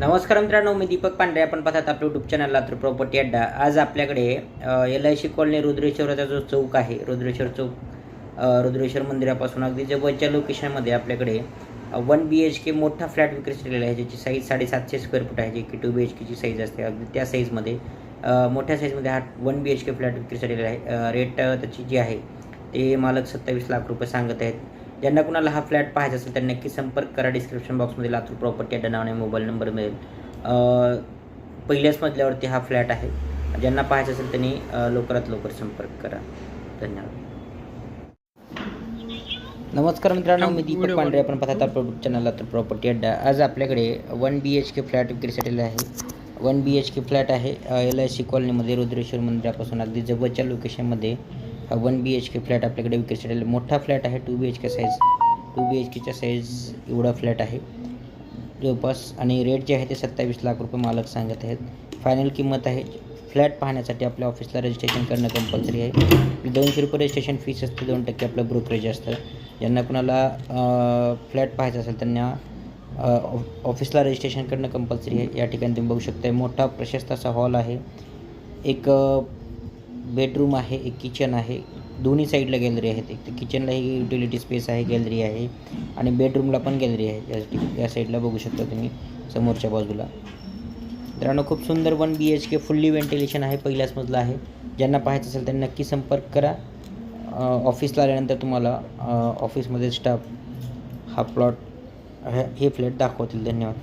नमस्कार मित्रांनो मी दीपक पांडे. आपण पाहतात आपल्या युट्यूब चॅनल लातूर प्रॉपर्टी अड्डा. आज आपल्याकडे एल आय सी कॉलनी रुद्रेश्वराचा जो चौक आहे रुद्रेश्वर चौक रुद्रेश्वर मंदिरापासून अगदी जवळच्या लोकेशनमध्ये आपल्याकडे वन बी एच के मोठा फ्लॅट विक्रीस केलेला आहे ज्याची साईज साडेसातशे स्क्वेअर फूट आहे जी की टू बी एच केची साईज असते. अगदी त्या साईजमध्ये मोठ्या साईजमध्ये हा one B H K flat विक्रीस केलेला आहे रेट त्याची जी आहे ते मालक सत्तावीस लाख रुपये सांगत आहेत. ज्यांना कुणाला हा फ्लॅट पाहायचा असेल तर नक्की संपर्क करा. डिस्क्रिप्शन बॉक्समध्ये लातूर प्रॉपर्टी अड्डा नावाने मोबाईल नंबर मिळेल. पहिल्याच मजल्यावरती हा फ्लॅट आहे. ज्यांना पाहायचं असेल त्यांनी लवकरात लवकर संपर्क करा. धन्यवाद. नमस्कार मित्रांनो मी दीपक पांढरे आपण आपलं यूट्यूब चॅनल लातूर प्रॉपर्टी अड्डा आज आपल्याकडे one B H K flat विक्रीसाठी आहे. One B H K flat आहे एल आय सी कॉलनीमध्ये रुद्रेश्वर मंदिरापासून अगदी जवळच्या लोकेशनमध्ये one B H K flat आपल्याकडे विक्रीसाठी मोठा फ्लॅट आहे two B H K size two B H केच्या size एवढा फ्लॅट आहे. जवळपास आणि रेट जे आहे ते सत्तावीस लाख रुपये मालक सांगत आहेत. फायनल किंमत आहे. फ्लॅट पाहण्यासाठी आपल्या ऑफिसला रजिस्ट्रेशन करणं कंपल्सरी आहे. दोनशे रुपये रजिस्ट्रेशन फीस असते. दोन टक्के आपलं ब्रोकरेज असतं. ज्यांना कुणाला फ्लॅट पाहायचा असेल त्यांना ऑफिसला रजिस्ट्रेशन करणं कंपल्सरी आहे. या ठिकाणी तुम्ही बघू शकता मोठा प्रशस्त असा हॉल आहे. एक बेडरूम आहे एक किचन आहे. दोन्ही साईडला गॅलरी आहेत. एक तर किचनलाही युटिलिटी स्पेस आहे गॅलरी आहे आणि बेडरूमला पण गॅलरी आहे. या या साईडला बघू शकता तुम्ही समोरच्या बाजूला. मित्रांनो खूप सुंदर one B H K fully ventilation आहे पहिल्याच मजला आहे. ज्यांना पाहायचं असेल त्यांनी नक्की संपर्क करा. ऑफिसला आल्यानंतर तुम्हाला ऑफिसमध्ये स्टाफ हा प्लॉट हे फ्लॅट दाखवतील. धन्यवाद.